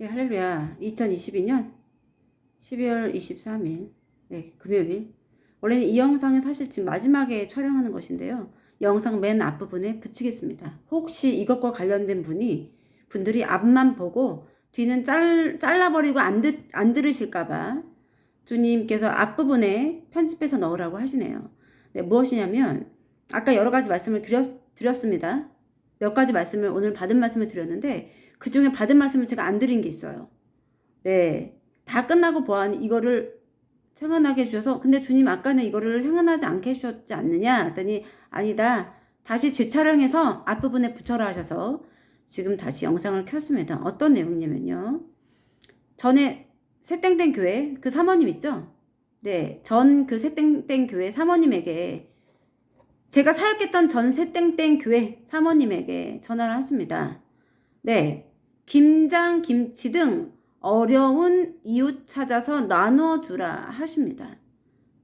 네, 할렐루야. 2022년 12월 23일, 네, 금요일. 원래는 이 영상은 사실 지금 마지막에 촬영하는 것인데요. 영상 맨 앞부분에 붙이겠습니다. 혹시 이것과 관련된 분이, 분들이 앞만 보고 뒤는 잘, 잘라버리고 안, 듣, 안 들으실까봐 주님께서 앞부분에 편집해서 넣으라고 하시네요. 네, 무엇이냐면, 아까 여러 가지 말씀을 드렸, 드렸습니다. 몇 가지 말씀을 오늘 받은 말씀을 드렸는데, 그 중에 받은 말씀을 제가 안 드린 게 있어요. 네. 다 끝나고 보아하니 이거를 생각나게 해주셔서, 근데 주님 아까는 이거를 생각나지 않게 해주셨지 않느냐? 했더니, 아니다. 다시 재촬영해서 앞부분에 붙여라 하셔서 지금 다시 영상을 켰습니다. 어떤 내용이냐면요. 전에 새땡땡 교회 그 사모님 있죠? 네. 전 그 새땡땡 교회 사모님에게 제가 사역했던 전 새땡땡 교회 사모님에게 전화를 했습니다. 네. 김장, 김치 등 어려운 이웃 찾아서 나눠주라 하십니다.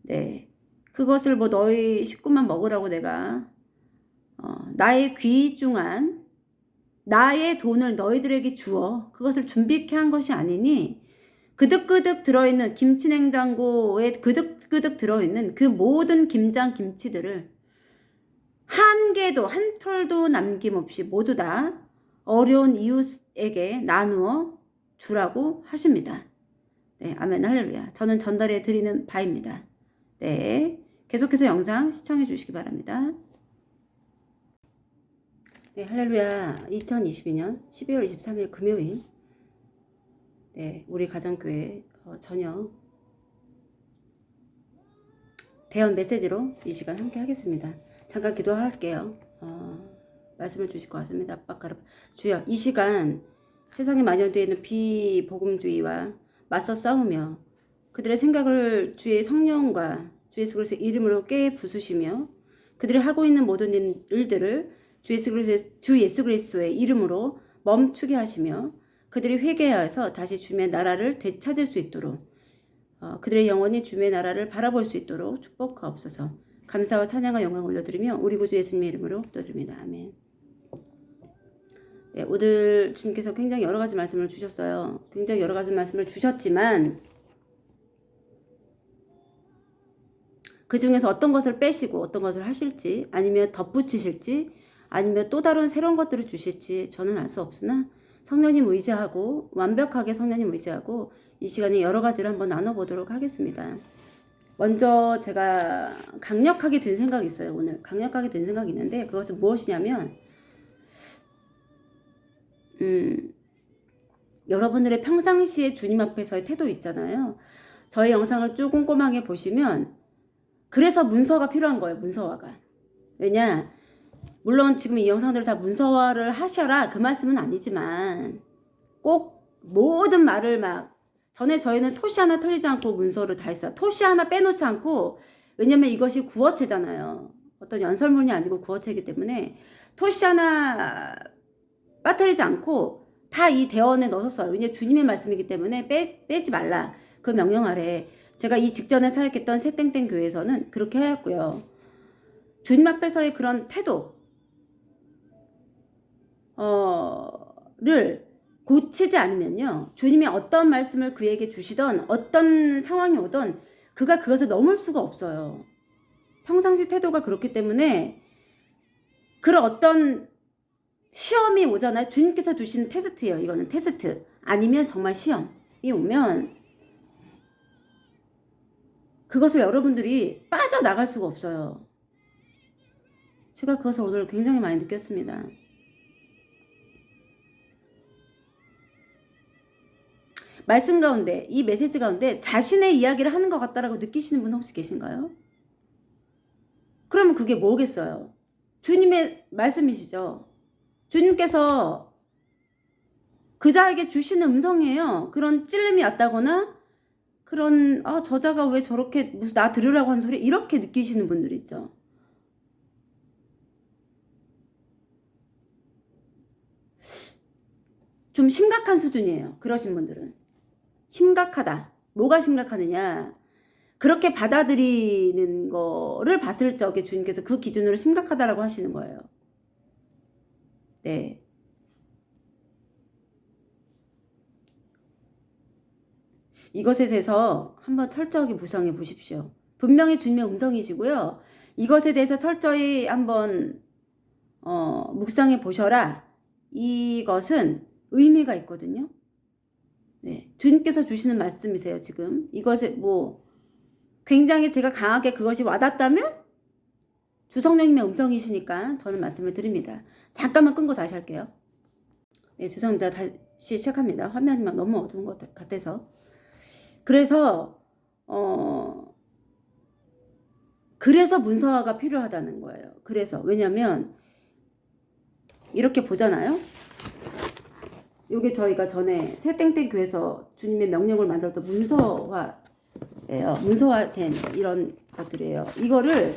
네. 그것을 뭐 너희 식구만 먹으라고 내가, 어, 나의 귀중한, 나의 돈을 너희들에게 주어 그것을 준비케 한 것이 아니니, 그득그득 들어있는 김치 냉장고에 그득그득 들어있는 그 모든 김장 김치들을 한 개도, 한 털도 남김없이 모두 다 어려운 이웃에게 나누어 주라고 하십니다. 네, 아멘, 할렐루야. 저는 전달해 드리는 바입니다. 네, 계속해서 영상 시청해 주시기 바랍니다. 네, 할렐루야. 2022년 12월 23일 금요일. 네, 우리 가정교회 어, 저녁 대원 메시지로 이 시간 함께 하겠습니다. 잠깐 기도할게요. 어, 말씀을 주실 것 같습니다. 아빠가라 주여 이 시간 세상에 만연되어 있는 비복음주의와 맞서 싸우며 그들의 생각을 주의 성령과 주 예수 그리스도의 이름으로 깨 부수시며 그들이 하고 있는 모든 일들을 주 예수 그리스도의, 주 예수 그리스도의 이름으로 멈추게 하시며 그들이 회개하여서 다시 주의 나라를 되찾을 수 있도록 어, 그들의 영혼이 주의 나라를 바라볼 수 있도록 축복하옵소서. 감사와 찬양과 영광 올려드리며 우리 구주 예수님의 이름으로 기도드립니다. 아멘. 네, 오늘 주님께서 굉장히 여러 가지 말씀을 주셨어요. 굉장히 여러 가지 말씀을 주셨지만 그 중에서 어떤 것을 빼시고 어떤 것을 하실지 아니면 덧붙이실지 아니면 또 다른 새로운 것들을 주실지 저는 알 수 없으나 성령님 의지하고 완벽하게 성령님 의지하고 이 시간에 여러 가지를 한번 나눠보도록 하겠습니다. 먼저 제가 강력하게 든 생각이 있어요. 오늘 강력하게 든 생각이 있는데 그것은 무엇이냐면 음, 여러분들의 평상시에 주님 앞에서의 태도 있잖아요. 저희 영상을 쭉 꼼꼼하게 보시면 그래서 문서가 필요한 거예요. 문서화가. 왜냐? 물론 지금 이 영상들 다 문서화를 하셔라 그 말씀은 아니지만 꼭 모든 말을 막 전에 저희는 토시 하나 틀리지 않고 문서를 다 했어요. 토시 하나 빼놓지 않고 왜냐면 이것이 구어체잖아요. 어떤 연설문이 아니고 구어체이기 때문에 토시 하나 빠뜨리지 않고 다 이 대원에 넣었어요. 왜냐 주님의 말씀이기 때문에 빼, 빼지 말라. 그 명령 아래 제가 이 직전에 사역했던 새땡땡 교회에서는 그렇게 하였고요. 주님 앞에서의 그런 태도 어를 고치지 않으면요. 주님이 어떤 말씀을 그에게 주시던 어떤 상황이 오던 그가 그것을 넘을 수가 없어요. 평상시 태도가 그렇기 때문에 그런 어떤 시험이 오잖아요. 주님께서 주시는 테스트예요. 이거는 테스트. 아니면 정말 시험이 오면 그것을 여러분들이 빠져나갈 수가 없어요. 제가 그것을 오늘 굉장히 많이 느꼈습니다. 말씀 가운데, 이 메시지 가운데 자신의 이야기를 하는 것 같다라고 느끼시는 분 혹시 계신가요? 그러면 그게 뭐겠어요? 주님의 말씀이시죠. 주님께서 그자에게 주시는 음성이에요. 그런 찔림이 왔다거나 그런 아 저자가 왜 저렇게 무슨 나 들으라고 한 소리 이렇게 느끼시는 분들 있죠. 좀 심각한 수준이에요. 그러신 분들은 심각하다. 뭐가 심각하느냐? 그렇게 받아들이는 거를 봤을 적에 주님께서 그 기준으로 심각하다라고 하시는 거예요. 네. 이것에 대해서 한번 철저하게 묵상해 보십시오. 분명히 주님의 음성이시고요. 이것에 대해서 철저히 한번 어, 묵상해 보셔라. 이것은 의미가 있거든요. 네, 주님께서 주시는 말씀이세요, 지금. 이것에 뭐 굉장히 제가 강하게 그것이 와닿다면 주성령님의 음성이시니까 저는 말씀을 드립니다. 잠깐만 끊고 다시 할게요. 네, 죄송합니다. 다시 시작합니다. 화면이 막 너무 어두운 것 같아서. 그래서 어 그래서 문서화가 필요하다는 거예요. 그래서 왜냐면 이렇게 보잖아요. 요게 저희가 전에 새땡땡 교회에서 주님의 명령을 만들었던 문서화 예요. 문서화된 이런 것들이에요. 이거를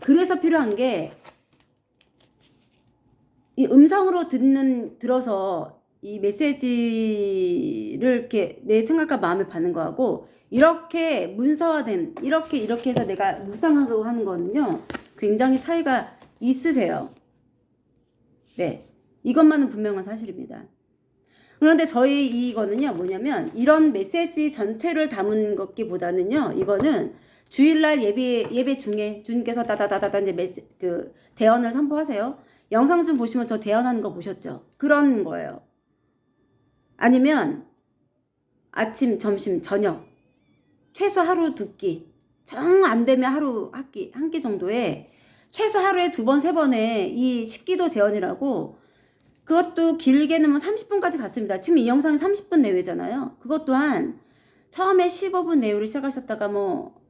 그래서 필요한 게 이 음성으로 듣는 들어서 이 메시지를 이렇게 내 생각과 마음을 받는 거하고 이렇게 문서화된 이렇게 이렇게 해서 내가 묵상하고 하는 거는요 굉장히 차이가 있으세요. 네, 이것만은 분명한 사실입니다. 그런데 저희 이거는요 뭐냐면 이런 메시지 전체를 담은 것기보다는요 이거는 주일날 예배 예배 중에 주님께서 다다다다다 이제 메시 그 대언을 선포하세요. 영상 좀 보시면 저 대언하는 거 보셨죠? 그런 거예요. 아니면 아침, 점심, 저녁 최소 하루 두 끼, 정 안 되면 하루 한 끼, 한 끼 정도에 최소 하루에 두 번, 세 번의 이 식기도 대언이라고 그것도 길게는 뭐 30분까지 갔습니다. 지금 이 영상이 30분 내외잖아요. 그것 또한 처음에 15분 내외로 시작하셨다가 뭐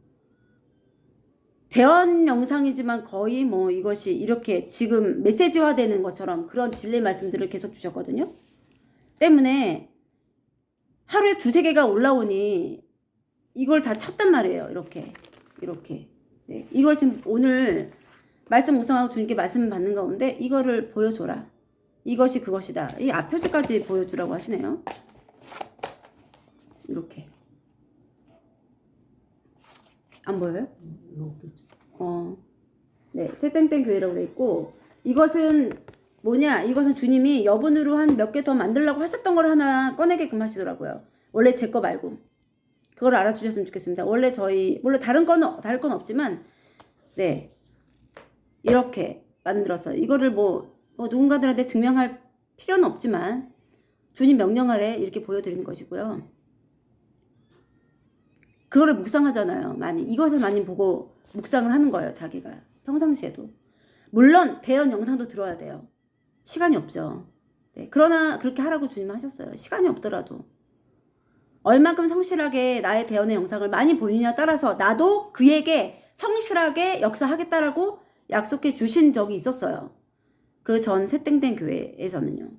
대원 영상이지만 거의 뭐 이것이 이렇게 지금 메시지화 되는 것처럼 그런 진리 말씀들을 계속 주셨거든요. 때문에 하루에 두세 개가 올라오니 이걸 다 쳤단 말이에요. 이렇게. 이렇게. 네. 이걸 지금 오늘 말씀 우상하고 주님께 말씀 받는 가운데 이거를 보여줘라. 이것이 그것이다. 이 앞표지까지 보여주라고 하시네요. 이렇게. 안 보여요? 어, 네, 새땡땡 교회라고 돼 있고 이것은 뭐냐? 이것은 주님이 여분으로 한 몇 개 더 만들라고 하셨던 걸 하나 꺼내게끔 하시더라고요. 원래 제 거 말고 그걸 알아주셨으면 좋겠습니다. 원래 저희 물론 다른 건 다를 건 없지만 네 이렇게 만들어서 이거를 뭐, 뭐 누군가들한테 증명할 필요는 없지만 주님 명령 아래 이렇게 보여드리는 것이고요. 그거를 묵상하잖아요. 많이 이것을 많이 보고 묵상을 하는 거예요. 자기가 평상시에도 물론 대연 영상도 들어야 돼요. 시간이 없죠. 네, 그러나 그렇게 하라고 주님 하셨어요. 시간이 없더라도 얼만큼 성실하게 나의 대연의 영상을 많이 보느냐 따라서 나도 그에게 성실하게 역사하겠다라고 약속해 주신 적이 있었어요. 그 전 새땡땡 교회에서는요.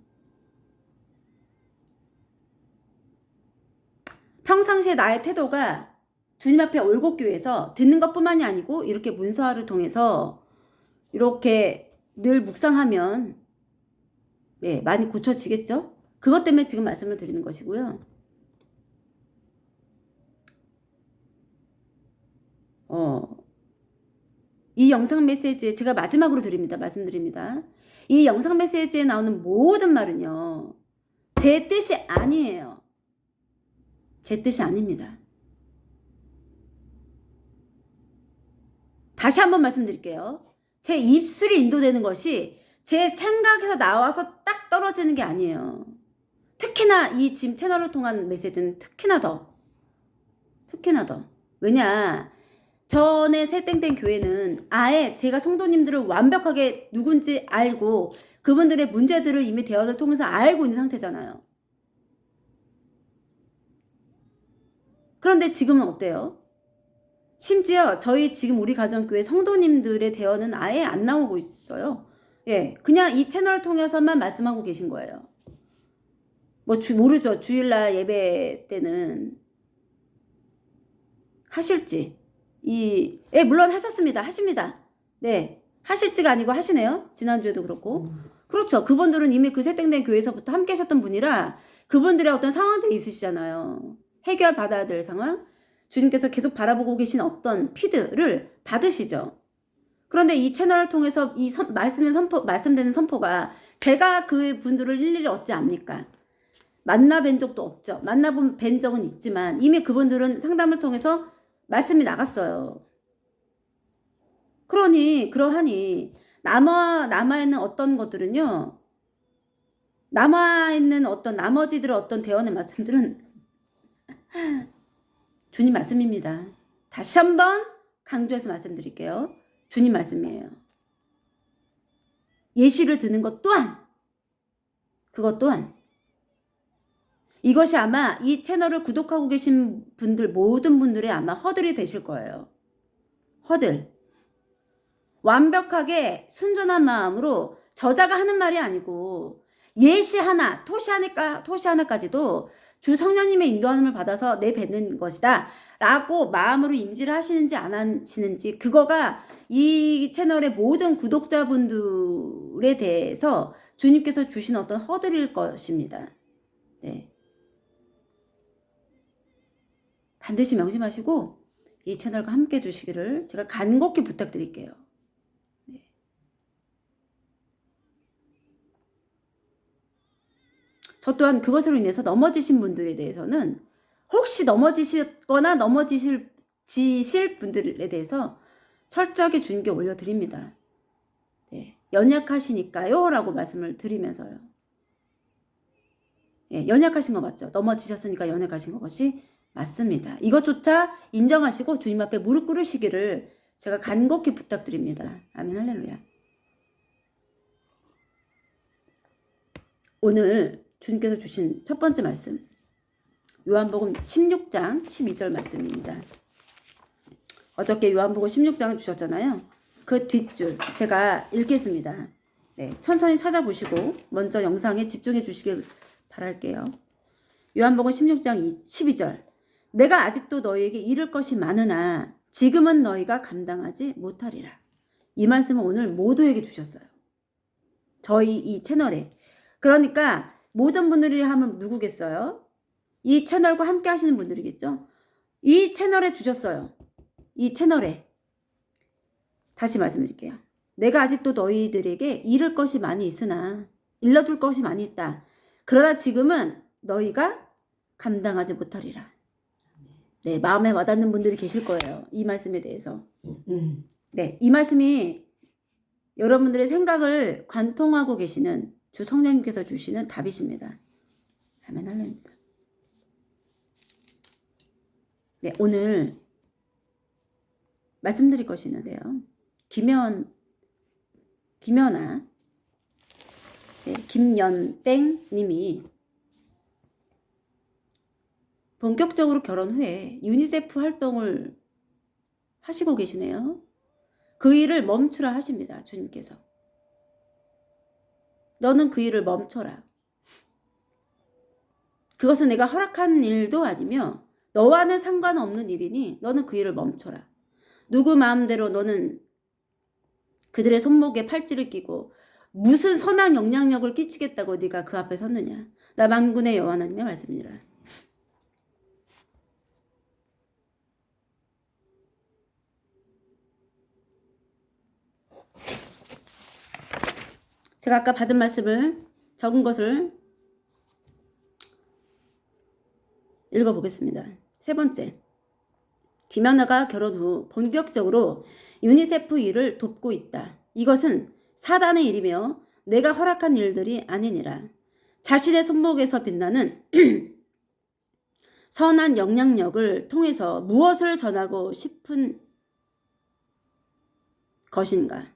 평상시에 나의 태도가 주님 앞에 올곧교회에서 듣는 것뿐만이 아니고 이렇게 문서화를 통해서 이렇게 늘 묵상하면 네, 많이 고쳐지겠죠? 그것 때문에 지금 말씀을 드리는 것이고요. 어, 이 영상 메시지에 제가 마지막으로 드립니다. 말씀드립니다. 이 영상 메시지에 나오는 모든 말은요. 제 뜻이 아니에요. 제 뜻이 아닙니다. 다시 한번 말씀드릴게요. 제 입술이 인도되는 것이 제 생각에서 나와서 딱 떨어지는 게 아니에요. 특히나 이 지금 채널을 통한 메시지는 특히나 더. 특히나 더. 왜냐, 전에 새땡땡 교회는 아예 제가 성도님들을 완벽하게 누군지 알고 그분들의 문제들을 이미 대화를 통해서 알고 있는 상태잖아요. 그런데 지금은 어때요? 심지어 저희 지금 우리 가정교회 성도님들의 대화는 아예 안 나오고 있어요. 예, 그냥 이 채널을 통해서만 말씀하고 계신 거예요. 뭐 주, 모르죠. 주일날 예배 때는 하실지. 이, 예, 물론 하셨습니다. 하십니다. 네. 하실지가 아니고 하시네요. 지난주에도 그렇고. 그렇죠. 그분들은 이미 그 새땡땡 교회에서부터 함께 하셨던 분이라 그분들의 어떤 상황들이 있으시잖아요. 해결 받아야 될 상황. 주님께서 계속 바라보고 계신 어떤 피드를 받으시죠. 그런데 이 채널을 통해서 이 선, 말씀의 선포, 말씀되는 선포가 제가 그 분들을 일일이 얻지 않습니까? 만나 뵌 적도 없죠. 만나 본 뵌 적은 있지만 이미 그분들은 상담을 통해서 말씀이 나갔어요. 그러니 그러하니 남아 남아 있는 어떤 것들은요. 남아 있는 어떤 나머지들의 어떤 대원의 말씀들은 주님 말씀입니다. 다시 한번 강조해서 말씀드릴게요. 주님 말씀이에요. 예시를 드는 것 또한 그것 또한 이것이 아마 이 채널을 구독하고 계신 분들 모든 분들의 아마 허들이 되실 거예요. 허들. 완벽하게 순전한 마음으로 저자가 하는 말이 아니고 예시 하나, 토시 하나까 토시 하나까지도 주 성령님의 인도함을 받아서 내뱉는 것이다. 라고 마음으로 인지를 하시는지 안 하시는지 그거가 이 채널의 모든 구독자분들에 대해서 주님께서 주신 어떤 허들일 것입니다. 네. 반드시 명심하시고 이 채널과 함께 해주시기를 제가 간곡히 부탁드릴게요. 네. 저 또한 그것으로 인해서 넘어지신 분들에 대해서는 혹시 넘어지시거나 넘어지실 지실 분들에 대해서 철저하게 주님께 올려드립니다. 네. 연약하시니까요 라고 말씀을 드리면서요. 예, 연약하신 거 맞죠? 넘어지셨으니까 연약하신 것이 맞습니다. 이것조차 인정하시고 주님 앞에 무릎 꿇으시기를 제가 간곡히 부탁드립니다. 아멘 할렐루야. 오늘 주님께서 주신 첫 번째 말씀 요한복음 16장 12절 말씀입니다. 어저께 요한복음 16장을 주셨잖아요. 그 뒷줄 제가 읽겠습니다. 네, 천천히 찾아보시고 먼저 영상에 집중해 주시길 바랄게요. 요한복음 16장 12절 내가 아직도 너희에게 이를 것이 많으나 지금은 너희가 감당하지 못하리라. 이 말씀을 오늘 모두에게 주셨어요. 저희 이 채널에. 그러니까 모든 분들이 하면 누구겠어요? 이 채널과 함께 하시는 분들이겠죠? 이 채널에 주셨어요. 이 채널에. 다시 말씀드릴게요. 내가 아직도 너희들에게 잃을 것이 많이 있으나 일러줄 것이 많이 있다. 그러나 지금은 너희가 감당하지 못하리라. 네, 마음에 와닿는 분들이 계실 거예요. 이 말씀에 대해서. 네, 이 말씀이 여러분들의 생각을 관통하고 계시는 주 성령님께서 주시는 답이십니다. 아멘 할렐루야. 네, 오늘 말씀드릴 것이 있는데요. 김연, 김연아, 네, 김연땡 님이 본격적으로 결혼 후에 유니세프 활동을 하시고 계시네요. 그 일을 멈추라 하십니다. 주님께서. 너는 그 일을 멈춰라. 그것은 내가 허락한 일도 아니며 너와는 상관없는 일이니 너는 그 일을 멈춰라. 누구 마음대로 너는 그들의 손목에 팔찌를 끼고 무슨 선한 영향력을 끼치겠다고 네가 그 앞에 섰느냐. 나 만군의 여호와 하나님의 말씀이라. 제가 아까 받은 말씀을 적은 것을 읽어보겠습니다. 세 번째, 김연아가 결혼 후 본격적으로 유니세프 일을 돕고 있다. 이것은 사단의 일이며 내가 허락한 일들이 아니니라. 자신의 손목에서 빛나는 선한 영향력을 통해서 무엇을 전하고 싶은 것인가?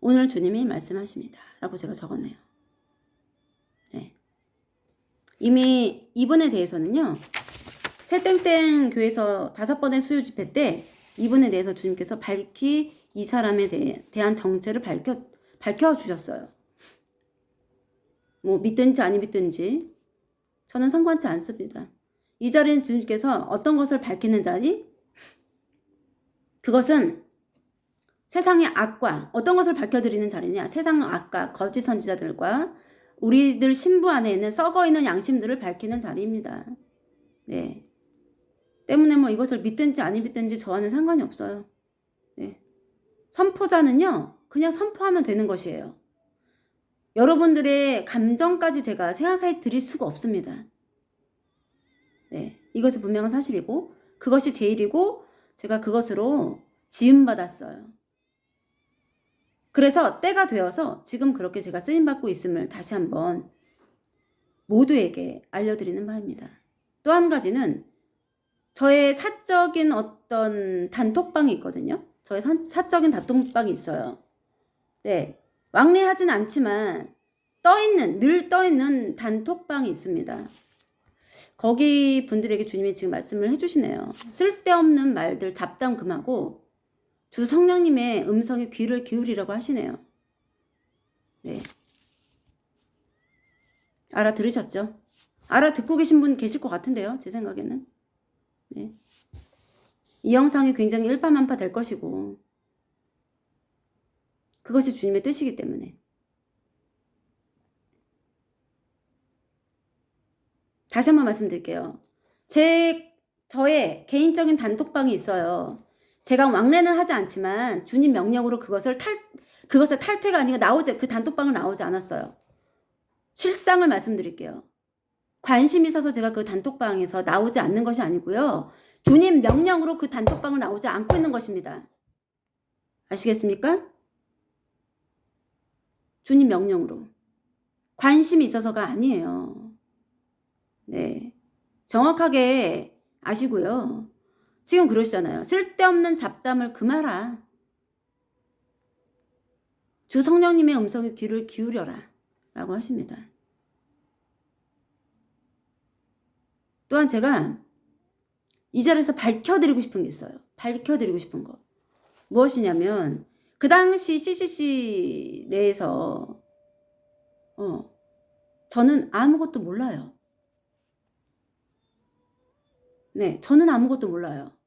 오늘 주님이 말씀하십니다. 라고 제가 적었네요. 네. 이미 이분에 대해서는요, 새땡땡 교회에서 다섯 번의 수요 집회 때 이분에 대해서 주님께서 밝히 이 사람에 대해, 대한 정체를 밝혀, 밝혀 주셨어요. 뭐, 믿든지 아니 믿든지 저는 상관치 않습니다. 이 자리는 주님께서 어떤 것을 밝히는 자리? 그것은 세상의 악과 어떤 것을 밝혀드리는 자리냐? 세상의 악과 거짓 선지자들과 우리들 신부 안에 있는 썩어 있는 양심들을 밝히는 자리입니다. 네. 때문에 뭐 이것을 믿든지 아니 믿든지 저와는 상관이 없어요. 네. 선포자는요, 그냥 선포하면 되는 것이에요. 여러분들의 감정까지 제가 생각해 드릴 수가 없습니다. 네, 이것이 분명한 사실이고 그것이 제 일이고 제가 그것으로 지음받았어요. 그래서 때가 되어서 지금 그렇게 제가 쓰임받고 있음을 다시 한번 모두에게 알려드리는 바입니다. 또 한 가지는 저의 사적인 어떤 단톡방이 있거든요. 저의 사, 사적인 단톡방이 있어요. 네. 왕래하진 않지만 떠있는, 늘 떠있는 단톡방이 있습니다. 거기 분들에게 주님이 지금 말씀을 해주시네요. 쓸데없는 말들 잡담 금하고 주 성령님의 음성에 귀를 기울이라고 하시네요. 네. 알아들으셨죠? 알아듣고 계신 분 계실 것 같은데요. 제 생각에는. 네. 이 영상이 굉장히 일파만파 될 것이고 그것이 주님의 뜻이기 때문에 다시 한번 말씀드릴게요. 제 저의 개인적인 단톡방이 있어요. 제가 왕래는 하지 않지만 주님 명령으로 그것을 탈 그것을 탈퇴가 아니고 나오지 그 단톡방을 나오지 않았어요. 실상을 말씀드릴게요. 관심이 있어서 제가 그 단톡방에서 나오지 않는 것이 아니고요. 주님 명령으로 그 단톡방을 나오지 않고 있는 것입니다. 아시겠습니까? 주님 명령으로. 관심이 있어서가 아니에요. 네. 정확하게 아시고요. 지금 그러시잖아요. 쓸데없는 잡담을 금하라. 주 성령님의 음성에 귀를 기울여라. 라고 하십니다. 또한 제가 이 자리에서 밝혀드리고 싶은 게 있어요. 밝혀드리고 싶은 거. 무엇이냐면, 그 당시 CCC 내에서, 어, 저는 아무것도 몰라요. 네, 저는 아무것도 몰라요.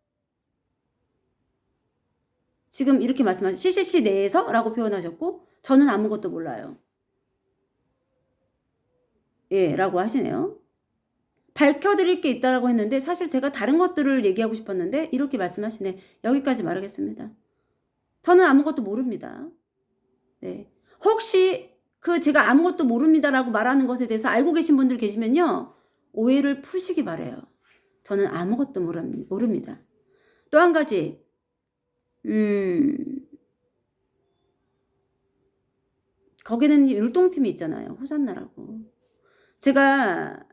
지금 이렇게 말씀하신 CCC 내에서 라고 표현하셨고, 저는 아무것도 몰라요. 예, 라고 하시네요. 밝혀드릴 게 있다라고 했는데 사실 제가 다른 것들을 얘기하고 싶었는데 이렇게 말씀하시네. 여기까지 말하겠습니다. 저는 아무것도 모릅니다. 네. 혹시 그 제가 아무것도 모릅니다라고 말하는 것에 대해서 알고 계신 분들 계시면요. 오해를 푸시기 바래요. 저는 아무것도 모릅니다. 또 한 가지, 음, 거기는 율동팀이 있잖아요. 호산나라고. 제가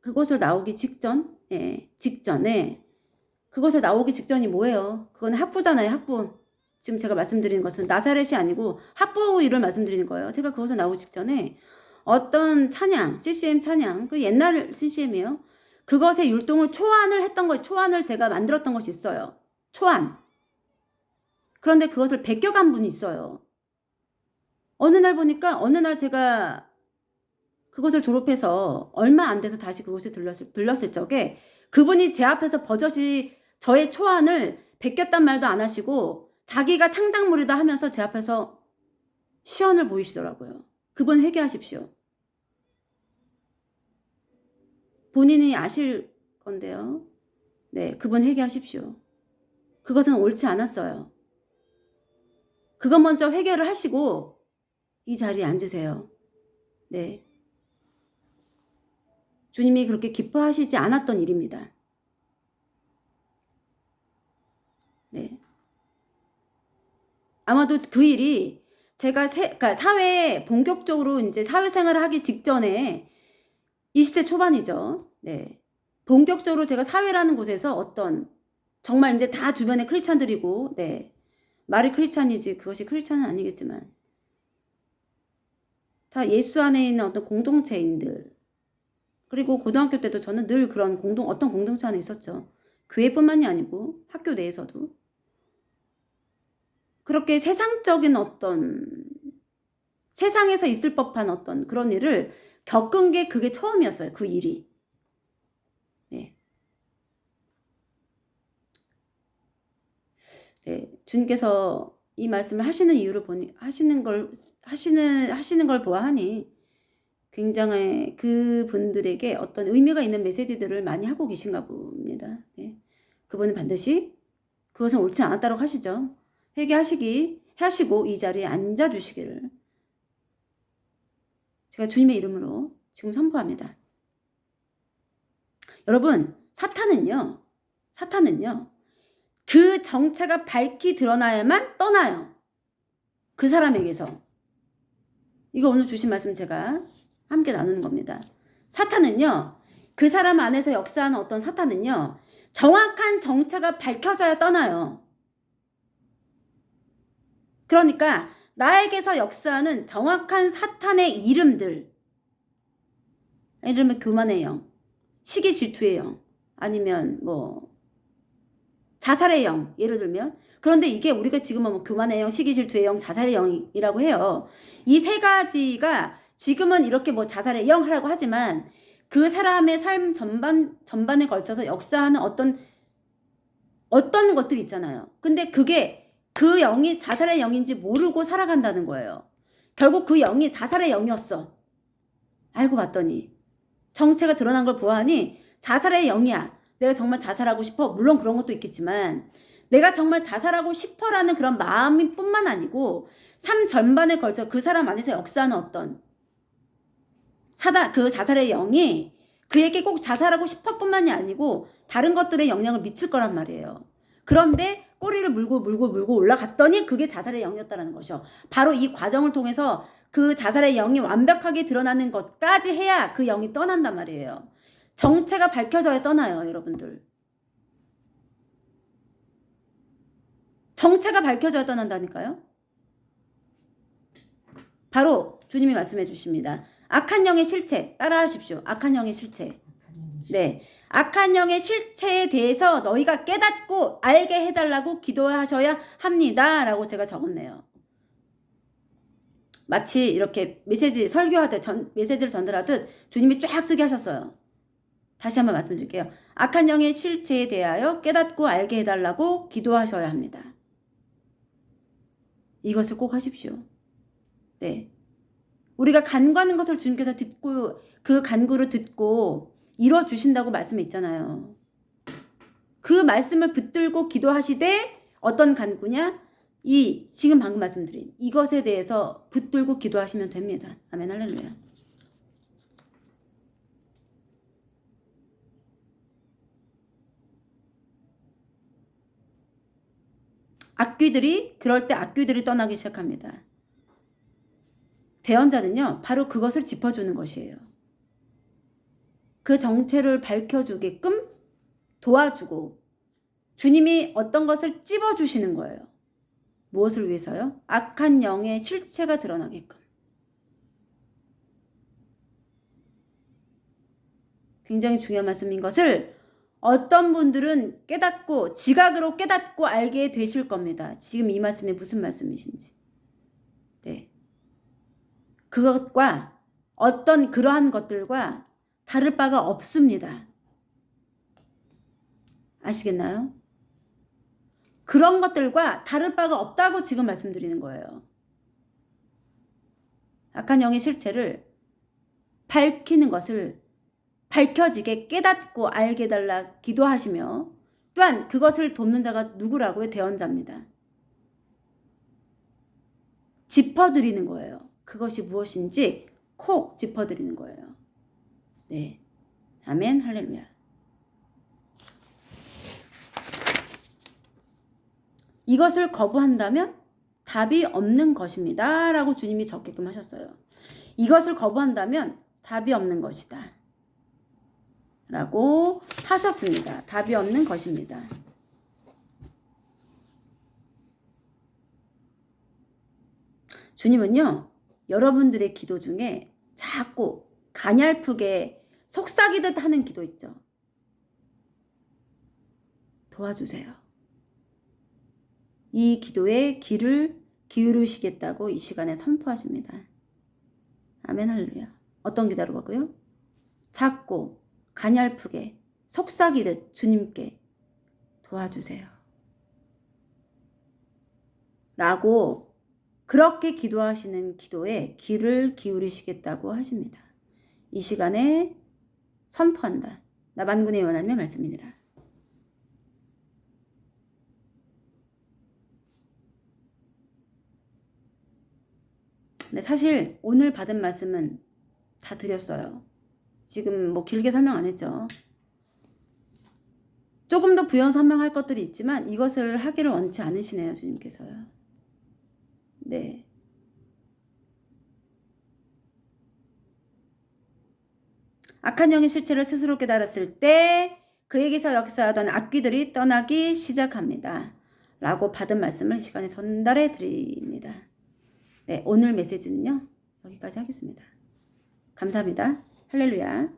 그것을 나오기 직전, 예, 직전에 그것을 나오기 직전이 뭐예요? 그건 학부잖아요, 학부. 지금 제가 말씀드리는 것은 나사렛이 아니고 학부 일을 말씀드리는 거예요. 제가 그것을 나오기 직전에 어떤 찬양, CCM 찬양, 그 옛날 CCM이에요. 그것의 율동을 초안을 했던 거, 초안을 제가 만들었던 것이 있어요. 초안. 그런데 그것을 베껴간 분이 있어요. 어느 날 보니까 어느 날 제가 그것을 졸업해서 얼마 안 돼서 다시 그곳에 들렀을, 들렀을 적에 그분이 제 앞에서 버젓이 저의 초안을 베꼈단 말도 안 하시고 자기가 창작물이다 하면서 제 앞에서 시연을 보이시더라고요. 그분 회개하십시오. 본인이 아실 건데요. 네, 그분 회개하십시오. 그것은 옳지 않았어요. 그것 먼저 회개를 하시고 이 자리에 앉으세요. 네. 주님이 그렇게 기뻐하시지 않았던 일입니다. 네. 아마도 그 일이 제가 세, 그러니까 사회에 본격적으로 이제 사회생활을 하기 직전에 20대 초반이죠. 네. 본격적으로 제가 사회라는 곳에서 어떤 정말 이제 다 주변에 크리스찬들이고 네. 말이 크리스찬이지 그것이 크리스찬은 아니겠지만 다 예수 안에 있는 어떤 공동체인들 그리고 고등학교 때도 저는 늘 그런 공동, 어떤 공동체 안에 있었죠. 교회뿐만이 아니고 학교 내에서도. 그렇게 세상적인 어떤, 세상에서 있을 법한 어떤 그런 일을 겪은 게 그게 처음이었어요. 그 일이. 네. 네. 주님께서 이 말씀을 하시는 이유를 보니, 하시는 걸, 하시는, 하시는 걸 보아하니, 굉장히 그 분들에게 어떤 의미가 있는 메시지들을 많이 하고 계신가 봅니다. 네. 그분은 반드시 그것은 옳지 않았다고 하시죠. 회개하시기 하시고 이 자리에 앉아 주시기를 제가 주님의 이름으로 지금 선포합니다. 여러분, 사탄은요, 사탄은요, 그 정체가 밝히 드러나야만 떠나요. 그 사람에게서. 이거 오늘 주신 말씀 제가 함께 나누는 겁니다. 사탄은요, 그 사람 안에서 역사하는 어떤 사탄은요, 정확한 정체가 밝혀져야 떠나요. 그러니까, 나에게서 역사하는 정확한 사탄의 이름들. 예를 들면 교만의 영, 시기 질투의 영, 아니면 뭐 자살의 영, 예를 들면. 그런데 이게 우리가 지금은 뭐 교만의 영, 시기 질투의 영, 자살의 영이라고 해요. 이 세 가지가 지금은 이렇게 뭐 자살의 영 하라고 하지만 그 사람의 삶 전반 전반에 걸쳐서 역사하는 어떤 어떤 것들이 있잖아요. 근데 그게 그 영이 자살의 영인지 모르고 살아간다는 거예요. 결국 그 영이 자살의 영이었어. 알고 봤더니 정체가 드러난 걸 보아하니 자살의 영이야. 내가 정말 자살하고 싶어. 물론 그런 것도 있겠지만 내가 정말 자살하고 싶어라는 그런 마음이 뿐만 아니고 삶 전반에 걸쳐 그 사람 안에서 역사하는 어떤 사다 그 자살의 영이 그에게 꼭 자살하고 싶어뿐만이 아니고 다른 것들에 영향을 미칠 거란 말이에요. 그런데 꼬리를 물고 물고 물고 올라갔더니 그게 자살의 영이었다라는 것이요. 바로 이 과정을 통해서 그 자살의 영이 완벽하게 드러나는 것까지 해야 그 영이 떠난단 말이에요. 정체가 밝혀져야 떠나요, 여러분들. 정체가 밝혀져야 떠난다니까요. 바로 주님이 말씀해 주십니다. 악한 영의 실체 따라하십시오. 악한 영의 실체. 네. 악한 영의 실체에 대해서 너희가 깨닫고 알게 해달라고 기도하셔야 합니다. 라고 제가 적었네요. 마치 이렇게 메시지 설교하듯 전, 메시지를 전달하듯 주님이 쫙 쓰게 하셨어요. 다시 한번 말씀드릴게요. 악한 영의 실체에 대하여 깨닫고 알게 해달라고 기도하셔야 합니다. 이것을 꼭 하십시오. 네. 우리가 간구하는 것을 주님께서 듣고 그 간구를 듣고 이뤄 주신다고 말씀에 있잖아요. 그 말씀을 붙들고 기도하시되 어떤 간구냐? 이 지금 방금 말씀드린 이것에 대해서 붙들고 기도하시면 됩니다. 아멘 할렐루야. 악귀들이 그럴 때 악귀들이 떠나기 시작합니다. 대언자는요, 바로 그것을 짚어주는 것이에요. 그 정체를 밝혀주게끔 도와주고 주님이 어떤 것을 찝어주시는 거예요. 무엇을 위해서요? 악한 영의 실체가 드러나게끔. 굉장히 중요한 말씀인 것을 어떤 분들은 깨닫고 지각으로 깨닫고 알게 되실 겁니다. 지금 이 말씀이 무슨 말씀이신지. 네. 그것과 어떤 그러한 것들과 다를 바가 없습니다. 아시겠나요? 그런 것들과 다를 바가 없다고 지금 말씀드리는 거예요. 악한 영의 실체를 밝히는 것을 밝혀지게 깨닫고 알게 달라 기도하시며 또한 그것을 돕는 자가 누구라고요? 대언자입니다. 짚어드리는 거예요. 그것이 무엇인지 콕 짚어드리는 거예요. 네. 아멘, 할렐루야. 이것을 거부한다면 답이 없는 것입니다. 라고 주님이 적게끔 하셨어요. 이것을 거부한다면 답이 없는 것이다. 라고 하셨습니다. 답이 없는 것입니다. 주님은요, 여러분들의 기도 중에 자꾸 가냘프게 속삭이듯 하는 기도 있죠. 도와주세요. 이 기도에 귀를 기울이시겠다고 이 시간에 선포하십니다. 아멘 할렐루야. 어떤 기도라고요? 작고 가냘프게 속삭이듯 주님께 도와주세요. 라고 그렇게 기도하시는 기도에 귀를 기울이시겠다고 하십니다. 이 시간에 선포한다. 나반군의 원하님의 말씀이니라. 근데 사실 오늘 받은 말씀은 다 드렸어요. 지금 뭐 길게 설명 안 했죠. 조금 더 부연 설명할 것들이 있지만 이것을 하기를 원치 않으시네요, 주님께서요. 네. 악한 영의 실체를 스스로 깨달았을 때 그에게서 역사하던 악귀들이 떠나기 시작합니다. 라고 받은 말씀을 이 시간에 전달해 드립니다. 네, 오늘 메시지는요. 여기까지 하겠습니다. 감사합니다. 할렐루야.